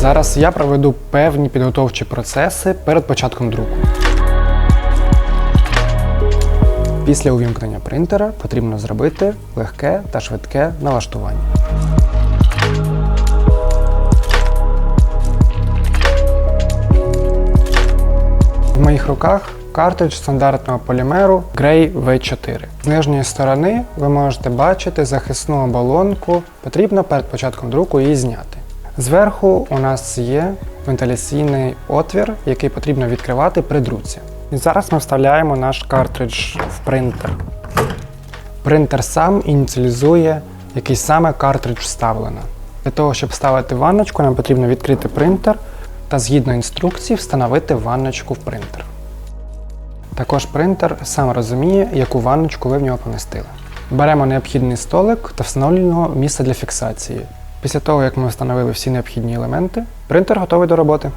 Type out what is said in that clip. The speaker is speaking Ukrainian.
Зараз я проведу певні підготовчі процеси перед початком друку. Після увімкнення принтера потрібно зробити легке та швидке налаштування. В моїх руках картридж стандартного полімеру Grey V4. З нижньої сторони ви можете бачити захисну оболонку. Потрібно перед початком друку її зняти. Зверху у нас є вентиляційний отвір, який потрібно відкривати при друці. І зараз ми вставляємо наш картридж в принтер. Принтер сам ініціалізує, який саме картридж вставлено. Для того, щоб вставити ванночку, нам потрібно відкрити принтер та згідно інструкції встановити ванночку в принтер. Також принтер сам розуміє, яку ванночку ви в нього помістили. Беремо необхідний столик та встановлюємо місце для фіксації. Після того, як ми встановили всі необхідні елементи, принтер готовий до роботи.